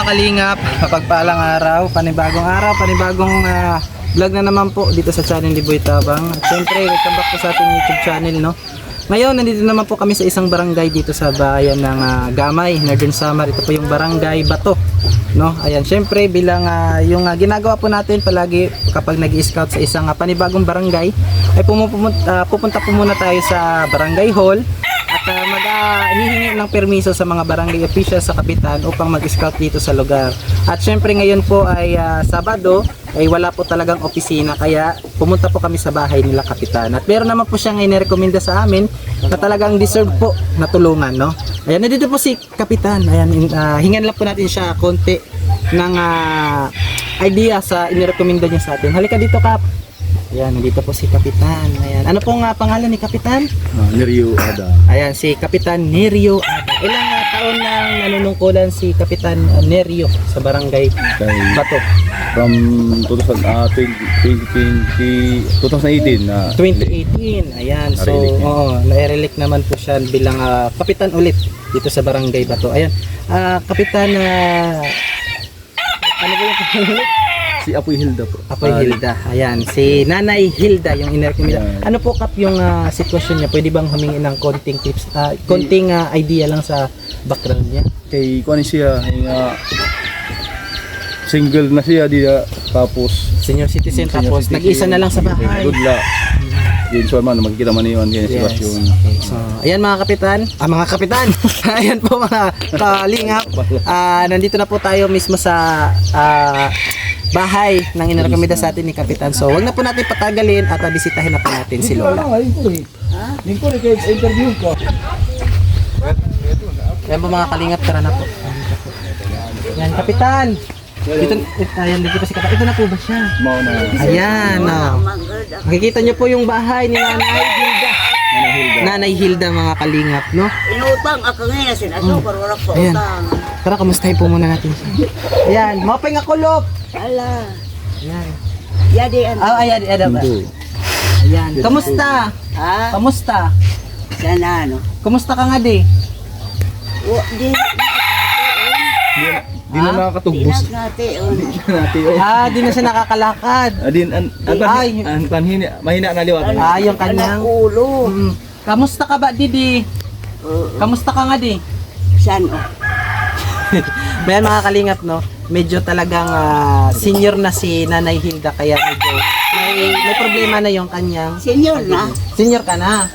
Mga kalingap, mapagpalang araw, panibagong araw, panibagong ah, vlog na naman po dito sa channel ni Boy Tabang. At syempre, welcome back po sa ating YouTube channel, no? Ngayon, nandito naman po kami sa isang barangay dito sa bayan ng ah, Gamay, Northern Samar. Ito po yung barangay Bato. No? Ayan, syempre bilang ah, yung ah, ginagawa po natin palagi kapag nag-scout sa isang ah, panibagong barangay, ay pumupunta, pupunta po muna tayo sa barangay hall at uh, mag ah, hihingi ng permiso sa mga barangay officials sa kapitan upang mag-scout dito sa lugar. At syempre ngayon po ay ah, Sabado, ay wala po talagang opisina kaya pumunta po kami sa bahay nila kapitan. At meron naman po siyang inirekomenda sa amin na talagang deserve po na tulungan, no? Ayan, nandito po si kapitan. Ayan, ah, hingan lang po natin siya konti ng ah, idea sa inirekomenda niya sa atin. Halika dito, Kap. Ayan, nandito po si Kapitan. Ayan. Ano pong nga pangalan ni Kapitan? Ah, Neryo Ada. Ayan, si Kapitan Nerio Ada. Ilang ah, taon nang nanunungkulan si Kapitan ah, Nerio sa barangay Kay, Bato? from 2000, ah, 20, 20, 2018 na 2018. Ayan, so oo, na-relict naman po siya bilang ah, Kapitan ulit dito sa barangay Bato. Ayan, ah, Kapitan ah, ano ba yung pangalan? Si Apoy Hilda po. Apoy Ah, Hilda. Ayan, si Nanay Hilda yung. Ayan. Ano po kap yung ah, sitwasyon niya? Pwede bang humingi ng konting tips, ah, konting ah, idea lang sa background niya? Kay kuan siya nga single na siya diya tapos Senior citizen senior tapos nag-isa na lang sa bahay. Good luck. Yun so man magkita man yun kaya Yes. sitwasyon. Okay. So, ayan mga kapitan. Ah, mga kapitan. ayan po mga kalingap. Ah, nandito na po tayo mismo sa ah, bahay ng inirekomenda sa atin ni kapitan. So, wag na po natin patagalin at ah, bisitahin na po natin si Lola. Lingko kay interview ko. Ayan po mga kalingap, tara na po. Ayan, kapitan. Dito, ayan, dito pa si kapitan. Ito na po ba siya? Ayan, oh. Makikita niyo po yung bahay ni Nanay Hilda. Nanay Hilda. Nanay Hilda mga kalingap, no? Inutang ako ngayon, sinasukar, wala pa Ayan. utang. Tara, kamustahin po muna natin siya. Ayan, mapay nga kulop. Ala, Ayan. yadi ano. Ah, ayan, ayan ba? Hindi. Ayan. Kamusta? Ha? Kamusta? Sana ano? Kamusta ka nga di? O, di, Di na nakakatugbos tinak natin. natin. oh. Ah, di na siya nakakalakad. Adin an an Ay. an panhin mahina na liwat. Ah, yung kanyang... Ulo. Mm. Kamusta ka ba, Didi? Kamusta ka nga di? Saan o? Bayan mga kalingap, no? Medyo talagang ah, senior na si Nanay Hilda, kaya medyo may, may problema na yung kanyang... Senior na? Senior ka na.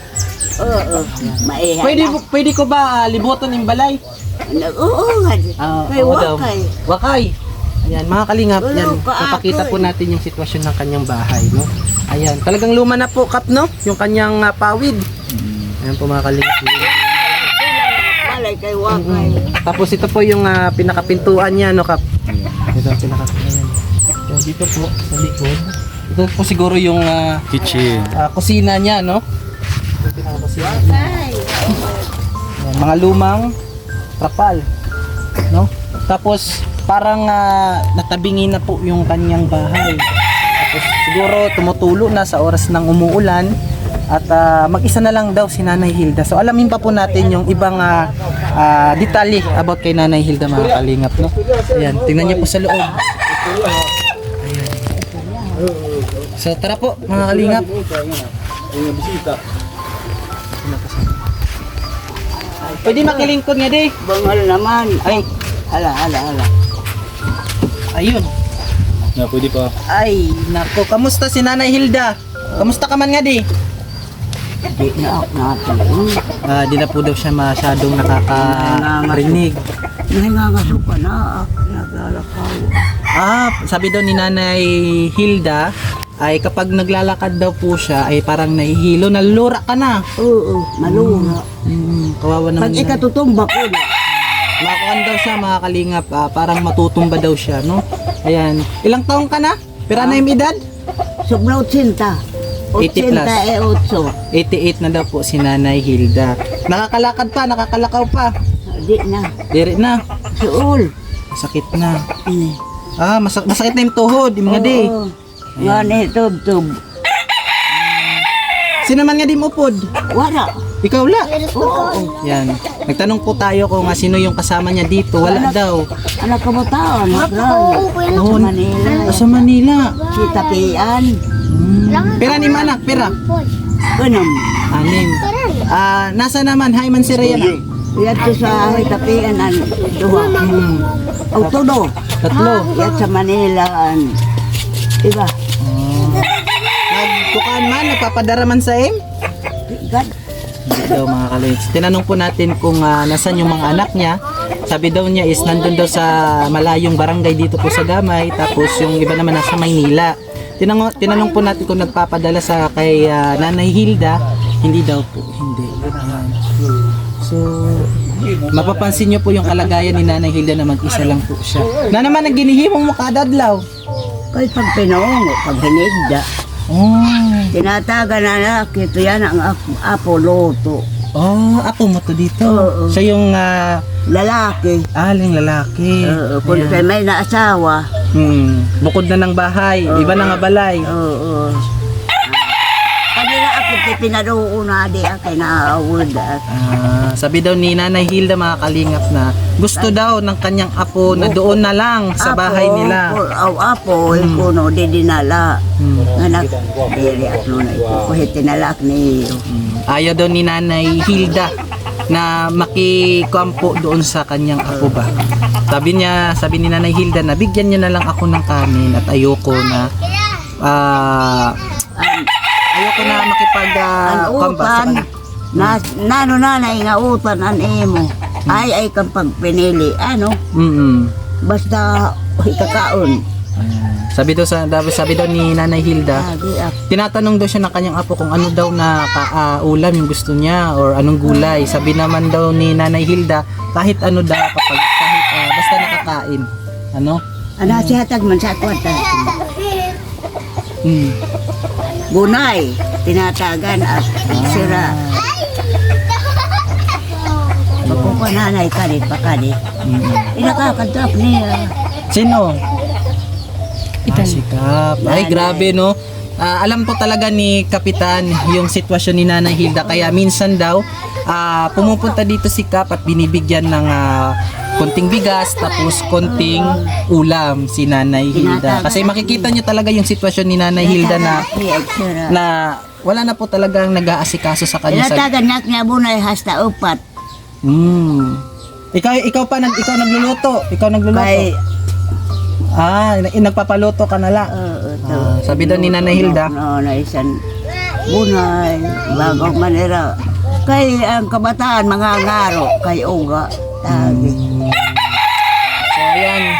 Oo, maiha Pwede, na. pwede ko ba ah, libutan yung balay? Ano, Oo nga. Ah, Kay oo. Wakay. Wakay. Ayan, mga kalingap, yan. pa ako Napakita po eh. natin yung sitwasyon ng kanyang bahay, no? Ayan, talagang luma na po, Kap, no? Yung kanyang ah, pawid. Ayan po mga kalingap. Kay Wakay. Tapos ito po yung ah, pinakapintuan niya, no, Kap? Ito ang pinakapintuan. So, dito po, sa likod. Ito po siguro yung ah, Kitchen. ah, kusina niya, no? Ito yung pinakakusina niya. Wakay. Ayan, mga lumang trapal, no? Tapos parang ah, natabingi na po yung kanyang bahay. Tapos siguro tumutulo na sa oras ng umuulan at ah, mag-isa na lang daw si Nanay Hilda. So alamin pa po natin yung ibang ah, ah, detalye about kay Nanay Hilda mga kalingap, no? Ayan, tingnan niyo po sa loob. Ayan. So tara po mga kalingap. bisita. Pwede makilingkod nga di. Bangal naman. Ay, Ala, ala, ala. ayun. Na pwede pa. Ay, nako, kamusta si Nanay Hilda? Kamusta ka man nga di? Di na ako natin. Ah, di na po daw siya masyadong nakakarinig. Nangangasuka na ako. Nagalakaw. Ah, sabi daw ni Nanay Hilda ay kapag naglalakad daw po siya ay parang nahihilo, nalura ka na. Oo, malunga. Hmm, kawawa naman. Pag siya. ikatutumba ko na. Makuan daw siya mga kalingap, ah, parang matutumba daw siya, no? Ayan. Ilang taong ka na? Pira na yung edad? Sobra 80. 80 plus. 88. 88 na daw po si Nanay Hilda. Nakakalakad pa, nakakalakaw pa. Di na. Diri na. Suol. Sakit na. Ini. Ah, masak masakit na yung tuhod, yung mga di. Oo. Nga ni tub-tub. Sino man nga di mo pod? Wala. Ikaw la. Oo. Yan. Nagtanong po tayo kung sino yung kasama niya dito. Wala daw. Anak kabataan. Maglayo. Oo. Sa Manila. Ah, Sa Manila. Si Tapian. Hmm. Pera ni manak, pera. Ganun. Anim. Ah, nasa naman, hi man si Ryan. Iyat ko sa ay Tapian an duha. Hmm. Todo. Tatlo. Iyat sa Manila an. Iba. Nagtukaan man, nagpapadara man sa im. God. Hindi daw mga kalits. Tinanong po natin kung ah, nasan yung mga anak niya. Sabi daw niya is nandun daw sa malayong barangay dito po sa Gamay. Tapos yung iba naman nasa Maynila. Tinanong, tinanong po natin kung nagpapadala sa kay ah, Nanay Hilda. Hindi daw po. Hindi. Ayan. So, mapapansin niyo po yung kalagayan ni Nanay Hilda na mag-isa lang po siya. Na naman ang ginihimong mo kada adlaw. Kay pag pinongo, pag hinigda. Oh. Tinataga na na, yan ang ap- apoloto. Oh, apo mo to dito. Oo. Siya yung ah, Lalaki. aling lalaki. Oo, kung Ayan. may naasawa. Hmm. Bukod na ng bahay, iba na nga balay. Oo. Ako pinaruuna di ako naawod at Ah, sabi daw ni Nanay Hilda mga kalingap na gusto daw ng kanyang apo na doon na lang sa bahay nila. Aw apo, ikuno di dinala. Hmm. Anak, dili at na ito. Kahit tinalak ni Hmm. Ayaw daw ni Nanay Hilda na makikampo doon sa kanyang apo ba. Sabi niya, sabi ni Nanay Hilda na bigyan niya na lang ako ng kanin at ayoko na ah Ang, ayoko na makipag ang uh, sa utan, na, nano nanay nga utan ang imo. Ay ay kang pagpinili. Ano? Mm. Basta ikakaon. Sabi daw sa sabi daw ni Nanay Hilda, Ah, ako. tinatanong daw siya ng kanyang apo kung ano daw na ah, ulam yung gusto niya or anong gulay. Sabi naman daw ni Nanay Hilda, kahit ano daw kapag kahit ah, basta nakakain. Ano? Ano si hatag man sa kwarta. Hmm. Bunay, tinatagan at sira. Pagkukunanay ka rin pa ka rin. Mm. Inakakadap niya. Sino? Ah, si Kap. Ay, grabe no. Ah, alam po talaga ni Kapitan yung sitwasyon ni Nanay Hilda kaya minsan daw ah, pumupunta dito si Kap at binibigyan ng ah, konting bigas tapos konting ulam si Nanay Hilda. Kasi makikita nyo talaga yung sitwasyon ni Nanay Hilda na na wala na po talagang nag-aasikaso sa kanya sa Tinatagan niya bunay hasta upat. Hmm. Ikaw ikaw pa nag ikaw nagluluto. Ikaw nagluluto. Kay, Ah, ina- nagpapaluto ka na lang. oo, to. Ah, sabi daw ni Nanay Hilda. No, na isang bunay, bagong manera. Kay ang kabataan, mga ngaro, kay uga. Tagi. Ayan,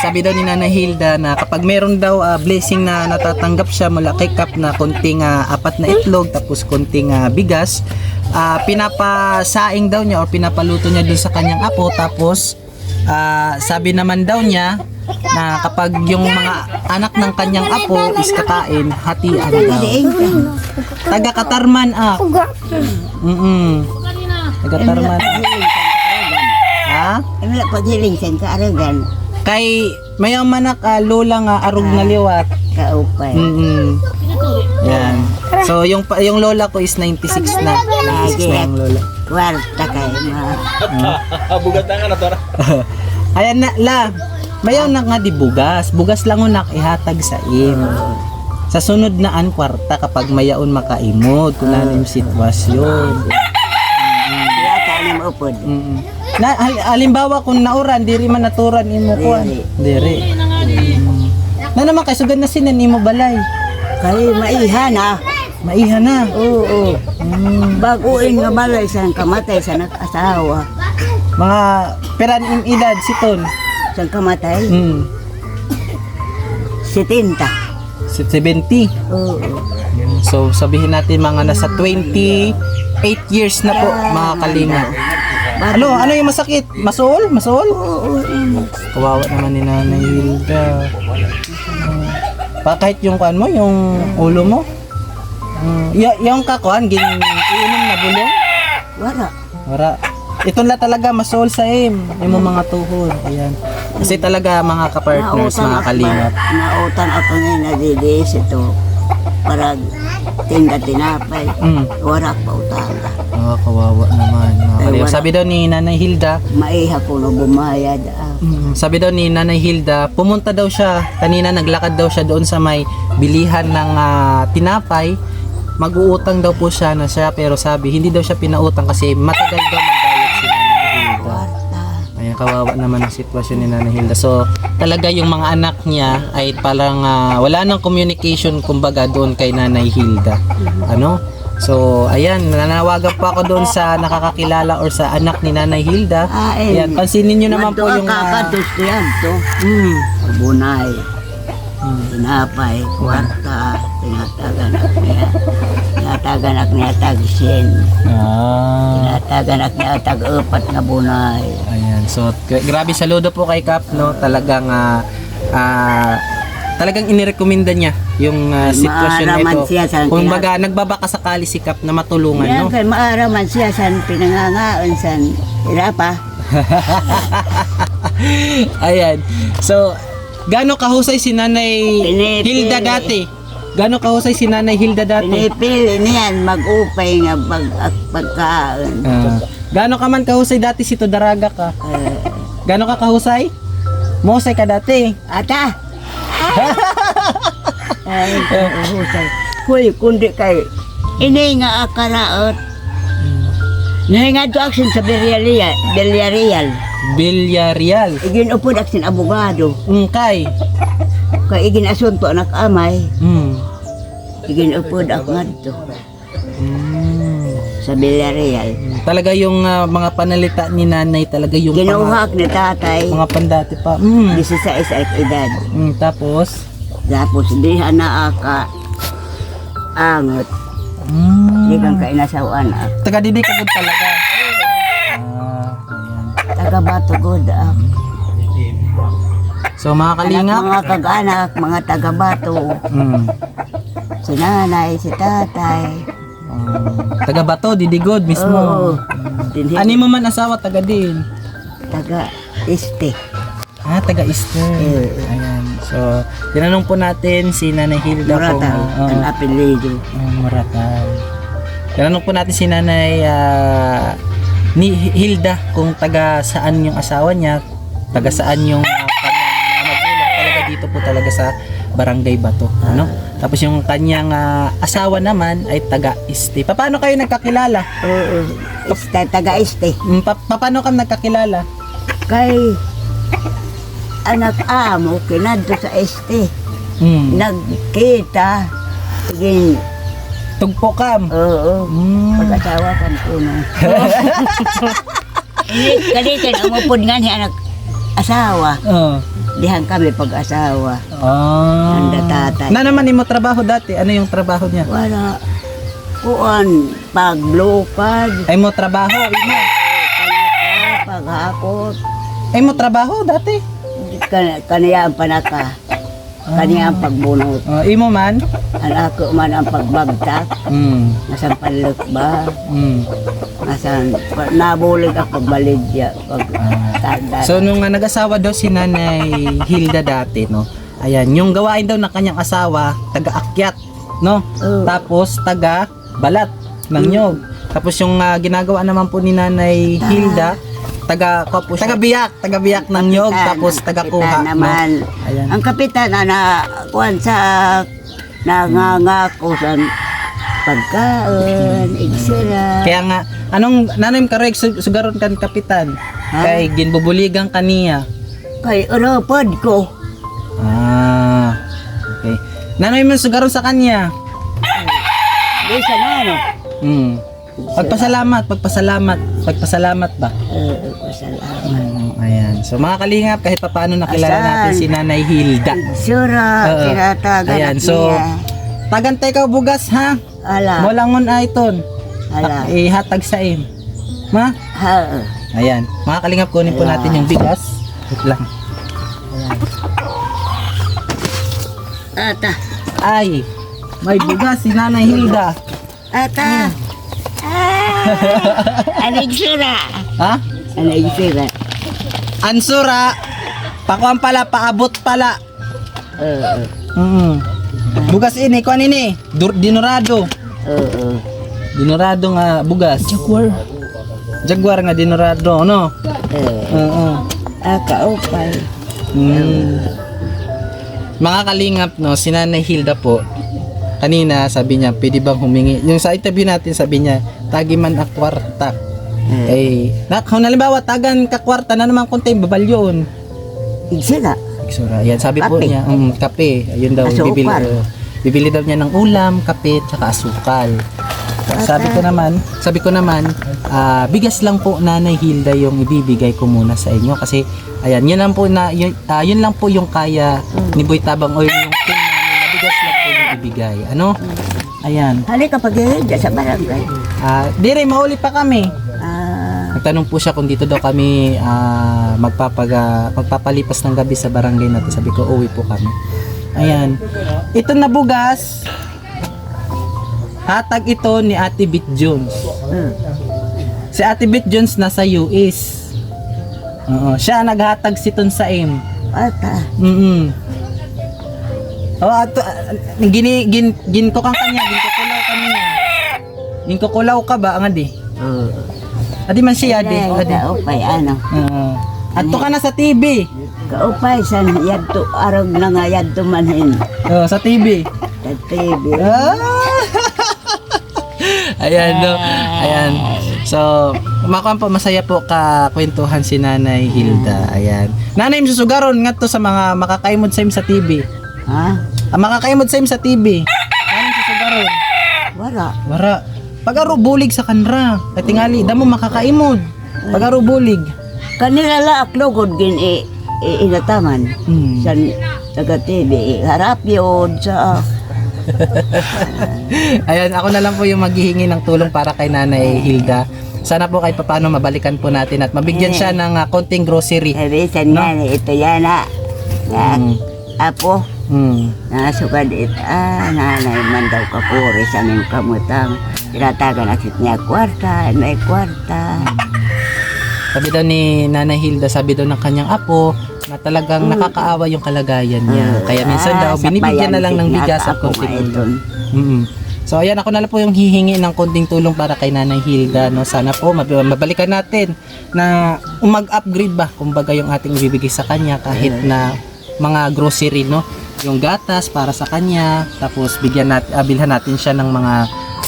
sabi daw ni Nanay Hilda na kapag meron daw ah, blessing na natatanggap siya mula kay Kap na konting ah, apat na itlog tapos konting ah, bigas, ah, pinapasaing daw niya o pinapaluto niya dun sa kanyang apo tapos ah, sabi naman daw niya na kapag yung mga anak ng kanyang apo is kakain, hatian daw. Taga Katarman ah. Mm. Taga Katarman. Ha? Lang paghiling sa kaaragan, Kay mayamanak ah, lola nga arog na liwat. kaupay. Mm. Yan. So yung pa- yung lola ko is 96 na. 96 na yung lola. Kwarta kay ma. Ayan na la. Mayaw na nga di bugas. Bugas lang unak ihatag sa im. Sa sunod na an kwarta kapag mayaon makaimod kung ano yung sitwasyon. Kaya tanim upod. Mm. Na hal- halimbawa kung nauran diri man naturan imo ko. Diri. Mm. Na naman kay sugad na sinan imo balay. Kay maiha na. Maiha na. Oo. Mm. Baguin nga balay sa kamatay sa nag-asawa. Mga peran im edad siton. Sa kamatay, Mm. 70. 70. Oo. So sabihin natin mga nasa 28 years na po mga kalinga. Ano, ano yung masakit? Masool? Masool? Oo. Kawawa naman ni Nanay Hilda. Pa kahit yung kuan mo, yung ulo mo. Mm, y- yung kakuan, gin iinom na bulong. Wala. Wala. Ito na talaga masool sa im. Yung mga tuhod. Ayan. Kasi talaga mga kapartners, mga kalingap. Nautan ako ngayon na didis ito. Para tinda tinapay. Mm. Wala pa utanga. Oh, kawawa naman. wala. Sabi daw ni Nanay Hilda, Maiha ko na bumayad. Ah. Mm, sabi daw ni Nanay Hilda, pumunta daw siya, kanina naglakad daw siya doon sa may bilihan ng ah, tinapay. Mag-uutang daw po siya na siya, pero sabi, hindi daw siya pinautang kasi matagal daw magbayad Ayan, kawawa naman ang sitwasyon ni Nanay Hilda. So, talaga yung mga anak niya ay parang ah, wala nang communication kumbaga doon kay Nanay Hilda. Ano? So, ayan, nananawagan po ako doon sa nakakakilala or sa anak ni Nanay Hilda. Ah, eh. Ayan, pansinin nyo naman po yung... ah, Kakados yan to. mm, Bunay. Tinapay. Kwarta. Tinataganak niya. Tinataganak niya tagsin. Ah, Tinataganak niya tag-upat na bunay. ayan. So, gra- grabe saludo po kay Kap, no? Talagang, ah, ah, talagang inirekomenda niya yung ah, sitwasyon na Maaraman ito. siya sa Kung baga, nagbabaka sakali si Kap na matulungan, Yan no? kay maaraman siya san pinangangaon san irapa. Ayan. So, gaano kahusay si Nanay Pinipili. Hilda dati? Gaano kahusay si Nanay Hilda dati? Pinipili niyan mag-upay nga pag ak- pagkaon. Ah, gaano ka man kahusay dati si Daraga ka? Eh, Gaano ka kahusay? Mosay ka dati. ata. Ay, uhusay. Kuy, kundi kay ini nga akaraot. Nahi nga to aksin sa Villarreal, Villarreal. Villarreal. Igin upod aksin abogado. Ungkay. Kay igin asunto anak amay. Mm. Igin upod ako ngadto Mm. sa Villarreal. Talaga yung ah, mga panalita ni nanay talaga yung Ginuhak ni tatay. mga pandati pa. Mm. 16 at edad. Mm, tapos Tapos diha na aka angot. mm. Di kang kainasawan ak. taga didi ka gud talaga. Ah, ayan. Taga Batugod ak. So mga Anak kalingap, mga kag-anak, mga taga Bato. mm. Si nanay, si tatay. Ah, taga Bato, Didigod mismo. Oo. Dinhi, Ani mo man asawa taga din. taga Este. Ah, taga Eastern. Eh. Ayan. So, tinanong po natin si Nanay Hilda kung Murata, ah, ang apelido. ah, Tinanong po natin si Nanay ah, ni Hilda kung taga saan yung asawa niya, taga saan yung ah, kanyang magulang. Talaga dito po talaga sa Barangay Bato. Ano? Tapos yung kanyang ah, asawa naman ay taga Este. Pa- Paano kayo nagkakilala? Oo. Este, taga Este. Mm, Pa- pa- paano ka nagkakilala? Kay anak amo, kinadto sa Este. Mm. Nagkita. Sige, Tugpo kam. oo. Mm. Pag-asawa kan kuno. Ini kalitan umupod nga ni anak asawa. Oh. Dihan kami pag-asawa. Ah. Anda tatay. Na naman imo trabaho dati? Ano yung trabaho niya? Wala. Kuan, paglupad, Ay mo trabaho, imo. paghakot, Ay mo trabaho dati. kan kaniya ang panaka, kaniya ang pagbunot, Oh, imo man. ang ako man ang pagbagtak, Mm. nasan palot ba, Mm. nasan nabulig ako pagbalidya, pag tanda. So nung nga nag-asawa daw si Nanay Hilda dati, no. Ayan, yung gawain daw ng kanyang asawa, taga-akyat, no. Oo. Tapos taga balat ng nyog. Tapos yung ah, ginagawa naman po ni Nanay Hilda, taga ko po siya. taga biyak, taga biyak ng Kapitan, tapos taga kuha. naman. No? Ayan. Ang kapitan na na kuan sa nangangako sa pagkaon, igsira. Kaya nga, anong nanim ka sugaron kan kapitan? Ha? Kay ginbubuligang kaniya. Kay uropod ko. Ah. Okay. Nanoy man sugaron sa kanya. Di sa nano. Hmm. Pagpasalamat, pagpasalamat, pagpasalamat ba? Uh, pasalamat. Mm, ayan. So mga kalingap, kahit pa paano nakilala Asan? natin si Nanay Hilda. Sura, Oo. tinatagan Ayan, so tagantay ka bugas ha. Ala, Molangon ay ton. ala. Ihatag sa im. Ma? Ha, Ayan. Mga kalingap, kunin po natin yung bigas. Wait lang. Ayan. ata, Ay, may bugas si Nanay Hilda. ata. Ah, anig sura. Ha? Anig sura. Ansura, pakuan pala, paabot pala. Oo. Mm. Bugas ini, kuan ini. Dur- dinorado. Oo. Dinorado nga bugas. Jaguar. Jaguar nga dinorado, no? Eh, Oo. ah, kaupay. Mm. Mga kalingap, no, si Nanay Hilda po, kanina sabi niya, pwede bang humingi? Yung sa interview natin, sabi niya, tagi man a kwarta. Eh, na, kung halimbawa, tagan ka kwarta na naman konti, babalyon. Sila. Iksura, yan, sabi po Kape. niya, um, kape, ayun daw, Asukal. bibili, uh, bibili daw niya ng ulam, kape, tsaka asukal. Sabi ko naman, sabi ko naman, ah, bigas lang po Nanay Hilda yung ibibigay ko muna sa inyo kasi ayan, yun lang po na yun, ah, yun lang po yung kaya ni Boy Tabang o yung team namin na bigas lang po yung ibigay. Ano? Ayan. Halika pag sa barangay. Ah, dire mauli pa kami. Ah, Nagtanong po siya kung dito daw kami ah, magpapaga, magpapalipas ng gabi sa barangay natin. Sabi ko, uwi po kami. Ayan. Ito na bugas. Hatag ito ni Ate Bit Jones. hmm. Si Ate Bit Jones nasa US. Oo, siya ang naghatag siton sa M. Ata. Mm. Oh, ato ah, gini gin gin ko kang kanya, gin ko kulaw kanya. Gin ko kulaw ka ba ang adi? Oo. Adi man siya adi, adi. kaupay, ano. Oo. Ato ka na sa TV. Kaupay, san yadto, arog na nga yadto manhin. Oh, sa TV. Sa TV. Ah! Ayan, no. Ayan. So, makuha po, masaya po ka kwentuhan si Nanay Hilda. Ayan. Nanay, susugaron nga to sa mga makakaimod sa im sa TV. Ha? Ah, makakaimod sa im sa TV. Nanay, susugaron. Wala. Wara. Pag-aro bulig sa kanra. At tingali, damo makakaimod. Pag-aro bulig. Kanila la aklogod gin i, i inataman. Hmm. San taga TV. Harap yun sa... Ayan, ako na lang po yung maghihingi ng tulong para kay Nanay Hilda. Sana po kahit paano mabalikan po natin at mabigyan siya ng ah, konting grocery. Sabisan No? nga, ito yan. Na, Mm. Apo, Mm. nasugad it. Ah, nanay man daw kapuri sa aming kamutang. Tinatagan na niya kwarta, may kwarta. Sabi daw ni Nanay Hilda, sabi daw ng kanyang apo na talagang nakakaawa yung kalagayan niya. Kaya minsan daw Ah, binibigyan na lang ng bigas at konting tulong. Mm-mm. So ayan ako na lang po yung hihingi ng konting tulong para kay Nanay Hilda no. Sana po mab- mabalikan natin na mag-upgrade ba kumbaga yung ating ibibigay sa kanya kahit na mga grocery no. Yung gatas para sa kanya tapos bigyan natin bilhan natin siya ng mga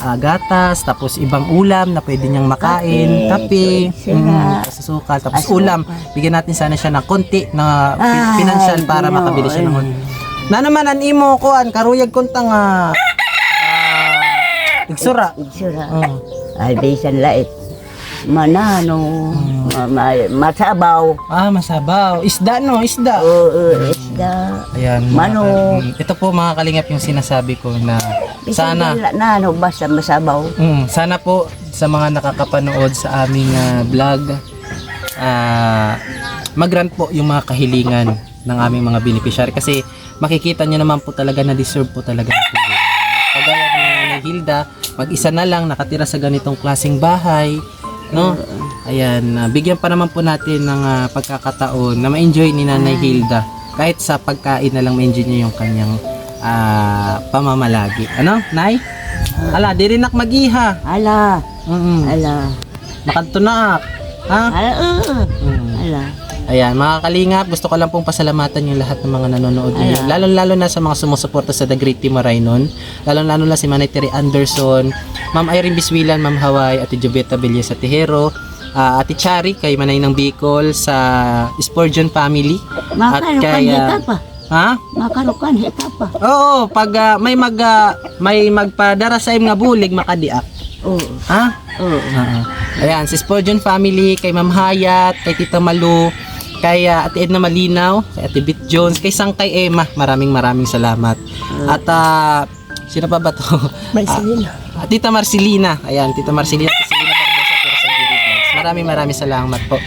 ah, gatas tapos ibang ulam na pwede niyang makain, kape, mm, sira. susukal tapos Asukal. ulam. Bigyan natin sana siya ng konti na Ay, financial para makabili siya ng na naman an imo ko an karuyag kuntang ah igsura. Igsura. Oh. Ay, bisan lait. Manano, ma, ma- masabaw. Ah, masabaw. Isda no, isda. Oo, isda. Ayan. mga- Manok. Mm, ito po mga kalingap yung sinasabi ko na Bisan sana dila na, ano, basta masabaw. mm, sana po sa mga nakakapanood sa aming ah, vlog ah mag-grant po yung mga kahilingan ng aming mga beneficiary kasi makikita nyo naman po talaga na deserve po talaga ng tulong. Kagaya Nanay Hilda, mag-isa na lang nakatira sa ganitong klaseng bahay, no? Ayan, ah, bigyan pa naman po natin ng ah, pagkakataon na ma-enjoy ni Nanay Hilda kahit sa pagkain na lang ma-enjoy niya yung kanyang ah, pamamalagi. Ano, Nay? Ala, di rin nak mag-iha. Ala, Mm ala. Makanto na. Ha? Ala, oo. Mm. ala. Ayan, mga kalingap, gusto ko lang pong pasalamatan yung lahat ng mga nanonood ngayon. Lalo-lalo na sa mga sumusuporta sa The Great Team Marainon. Lalo-lalo na si Manay Terry Anderson, Ma'am Irene Biswilan, Ma'am Hawaii, Ate Joveta Villar sa Tejero, ah, Ate Chari, kay Manay ng Bicol, sa Spurgeon Family. Makarukan kay, ah, hita pa. Ha? Makarukan hita pa. Oo, pag ah, may mag ah, may magpadara sa nga bulig makadiak. Oo. Ha? Oo. Oo. Ayan, si Spurgeon family, kay Ma'am Hayat, kay Tita Malu, kay uh, Ate Edna Malinaw, kay Ate Bit Jones, kay Sangkay Emma. Maraming maraming salamat. At ah, sino pa ba to? Marcelina. Ah, Tita Marcelina. Ayan, Tita Marcelina. Marcelina Barbosa, pero sa Giri Vlogs. Maraming maraming salamat po.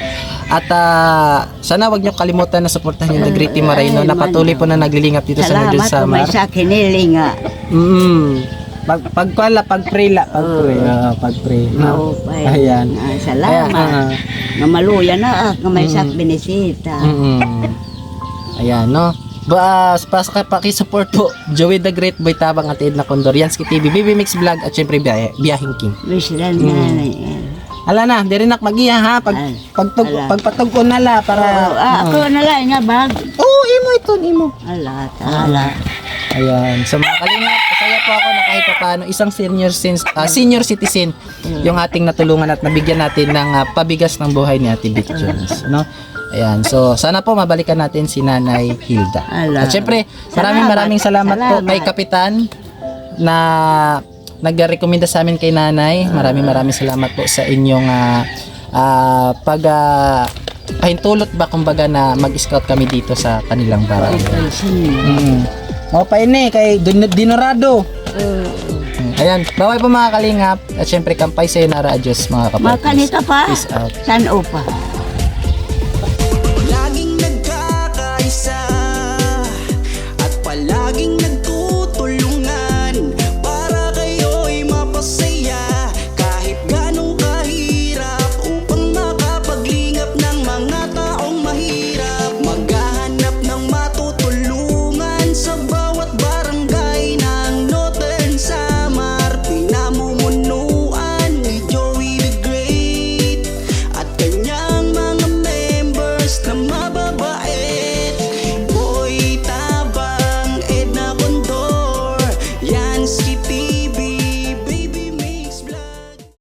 At ah, sana wag niyo kalimutan na suportahan yung The Great Team na patuloy po na naglilingap dito sa Nordul Salamat kung may sa kiniling nga. Mm. Pag pagkwala, pag-pray la, pag-pray. Oo, pag-pray. no? Maupay. Ayan. Ah, salamat. Ayan, ah. Nga maluya na ah, nga may sak binisita. Mm-mm. Ayan, no? Ba, pas, paki-support po Joey the Great Boy Tabang at Edna Condor, Yansky TV, BB Mix Vlog at syempre Biyahe, Biyahing King. Wislan Mm. na na yan. Ala na, di rin nak magiya ha pag Ay, pagtug ala. pagpatug ko nala para Oo, ah, ako na lang nga bag. Oo, imo ito, imo. Ala, tala. Ayan. So mga kalingap, masaya po ako na kahit pa paano isang senior sin- ah, senior citizen yung ating natulungan at nabigyan natin ng ah, pabigas ng buhay ni Ate Vic Jones, no? Ayan. So sana po mabalikan natin si Nanay Hilda. Ala. At syempre, maraming maraming salamat, po Salamat. kay Kapitan na nagrekomenda sa amin kay Nanay. Maraming maraming salamat po sa inyong ah, ah, pag ah, pahintulot ba kumbaga na mag-scout kami dito sa kanilang barangay. Mm. Mga pa ini kay Din- Dinorado. Mm. Ayan, bawal po mga kalingap. At syempre, kampay sa na Diyos mga kapatid. Makanita pa. Peace out. San upa.